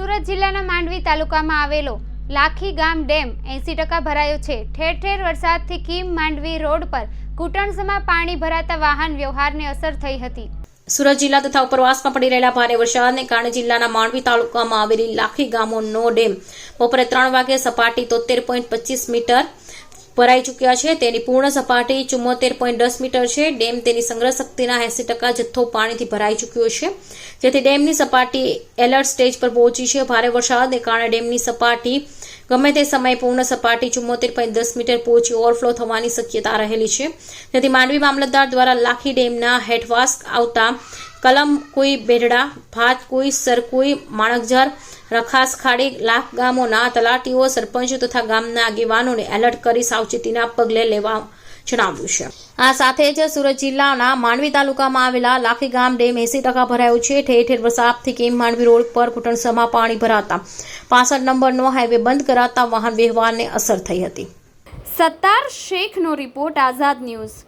સુરત જિલ્લાના માંડવી તાલુકામાં આવેલો લાખી ગામ ડેમ એંસી ટકા ભરાયો છે. ઠેર ઠેર વરસાદથી કીમ માંડવી રોડ પર ઘૂંટણસમાં પાણી ભરાતા વાહન વ્યવહારને અસર થઈ હતી. સુરત જિલ્લા તથા ઉપરવાસમાં પડી રહેલા ભારે વરસાદને કારણે જિલ્લાના માંડવી તાલુકામાં આવેલી લાખી ગામોનો ડેમ બપોરે ત્રણ વાગે સપાટી તોતેર પોઈન્ટ પચીસ મીટર ભરાઈ ચૂક્યા છે. તેની પૂર્ણ સપાટી ચુમ્મોતેર પોઈન્ટ દસ મીટર છે. ડેમ તેની સંગ્રહ શક્તિના એસી ટકા જથ્થો પાણીથી ભરાઈ ચૂક્યો છે. જેથી ડેમની સપાટી એલર્ટ સ્ટેજ પર પહોંચી છે. ભારે વરસાદને કારણે ડેમની સપાટી ગમે તે સમયે પૂર્ણ સપાટી ચુમ્મોતેર પોઈન્ટ દસ મીટર પહોંચી ઓવરફ્લો થવાની શક્યતા રહેલી છે. જેથી માંડવી મામલતદાર દ્વારા લાખી ડેમના હેઠવાસ આવતા કલમ, કોઈ બેરડા, ભાત, કોઈ સરકોઈ માણકઝર, રખાસ, ખાડી, લાખ ગામોના તલાટીઓ, સરપંચો તથા ગામના આગેવાનોને એલર્ટ કરી સાવચેતીના પગલે લેવા જણાવ્યું છે. આ સાથે જ સુરત જિલ્લાના માંડવી તાલુકામાં આવેલા લાખી ગામ ડેમ એસી ટકા ભરાયો છે. ઠેર ઠેર વરસાદથી કેમ માંડવી રોડ પર ઘૂંટણસમાં પાણી ભરાતા પાસઠ નંબરનો હાઈવે બંધ કરાતા વાહન વ્યવહારને અસર થઈ હતી. સત્તાર શેખનો રિપોર્ટ આઝાદ ન્યૂઝ.